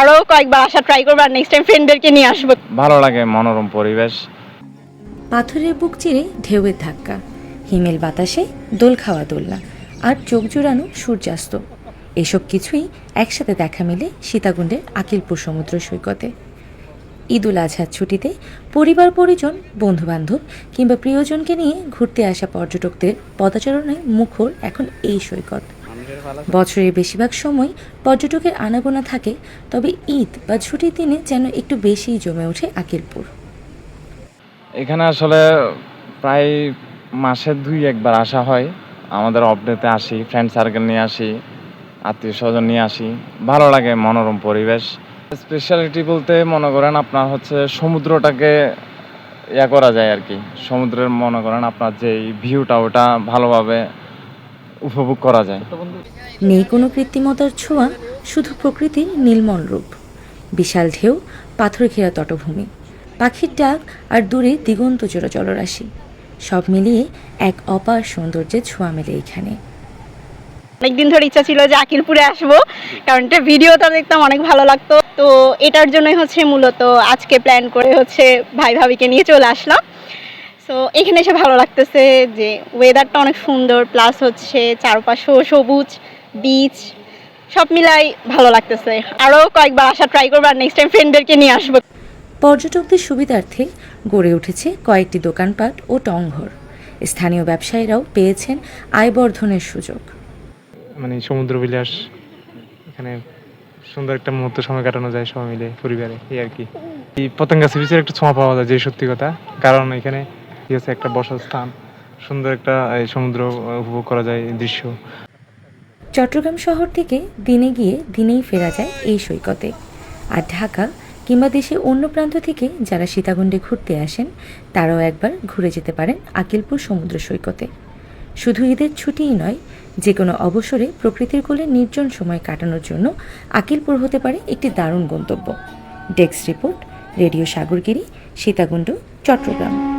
আরও কয়েকবার আসা ট্রাই করব আর নেক্সট টাইম ফ্রেন্ডদেরকে নিয়ে আসব। ভালো লাগে মনোরম পরিবেশ। পাথরের বুক চিরে ঢেউয়ের ধাক্কা হিমেল বাতাসে দোল খাওয়া দোলনা আর চোখ জুড়ানো সূর্যাস্ত। এসব কিছুই একসাথে দেখা মেলে সীতাকুণ্ডের আকিলপুর সমুদ্র সৈকতে। ঈদুল আজহার ছুটিতে পরিবার পরিজন বন্ধুবান্ধব কিংবা প্রিয়জনকে নিয়ে ঘুরতে আসা পর্যটকদের পদাচরণে মুখর এখন এই সৈকত। বছরের বেশিরভাগ সময় পর্যটকের আনাগোনা থাকে তবে ঈদ বা ছুটির দিনে যেন একটু বেশিই জমে ওঠে আকিলপুর। এখানে আসলে প্রায় মাসে দুই একবার আসা হয়। আমাদের অপডেতে আসি ফ্রেন্ড সার্কেল নিয়ে আসি আত্মীয় স্বজন নিয়ে আসি। ভালো লাগে মনোরম পরিবেশ। স্পেশালিটি বলতে মনে করেন আপনার হচ্ছে সমুদ্রটাকে ইয়া করা যায় আর কি। সমুদ্রের মনে করেন আপনার যে ভিউটা ওটা ভালোভাবে উপভোগ করা যায়। নেই কোনো কৃত্রিমতার ছোঁয়া শুধু প্রকৃতির নীলমল রূপ। বিশাল ঢেউ পাথর ঘেরা তটভূমি পাখির ডাক আর দূরে দিগন্ত জোড়া জলরাশি। সব মিলিয়ে এক অপার সৌন্দর্যের ছোঁয়া মেলে এখানে। অনেকদিন ধরে ইচ্ছা ছিল যে আকিলপুরে আসব কারণ এটা ভিডিওটা দেখতাম অনেক ভালো লাগতো। তো এটার জন্যই হচ্ছে মূলত আজকে প্ল্যান করে হচ্ছে ভাই ভাবিকে নিয়ে চলে আসলাম। সো এখানে এসে ভালো লাগতেছে যে ওয়েদারটা অনেক সুন্দর প্লাস হচ্ছে চারপাশেও সবুজ বিচ সব মিলাই ভালো লাগতেছে। আরও কয়েকবার আসা ট্রাই করব আর নেক্সট টাইম ফ্রেন্ডদেরকে নিয়ে আসব। পর্যটকদের সুবিধার্থে গড়ে উঠেছে কয়েকটি দোকানপাট ও টংঘর। স্থানীয় ব্যবসায়ীরাও পেয়েছেন আয়বর্ধনের সুযোগ। মানে সমুদ্র বিলাস এখানে সুন্দর একটা মুহূর্ত সময় কাটানো যায় সবাই মিলে পরিবারে এই আর কি। এই পতঙ্গা সি বিচের একটা ছোঁয়া পাওয়া যায় যে সত্যি কথা। কারণ এখানে হচ্ছে? একটা বসার স্থান সুন্দর একটা সমুদ্র উপভোগ করা যায় দৃশ্য। চট্টগ্রাম শহর থেকে দিনে গিয়ে দিনেই ফেরা যায় এই সৈকতে। আর ঢাকা কিংবা দেশের অন্য প্রান্ত থেকে যারা সীতাকুণ্ডে ঘুরতে আসেন, তারাও একবার ঘুরে যেতে পারেন আকিলপুর সমুদ্র সৈকতে। শুধু ঈদের ছুটিই নয় যে কোনো অবসরে প্রকৃতির কোলে নির্জন সময় কাটানোর জন্য আকিলপুর হতে পারে একটি দারুণ গন্তব্য। Desk report, radio Sagargiri, Sitakunda, Chattogram.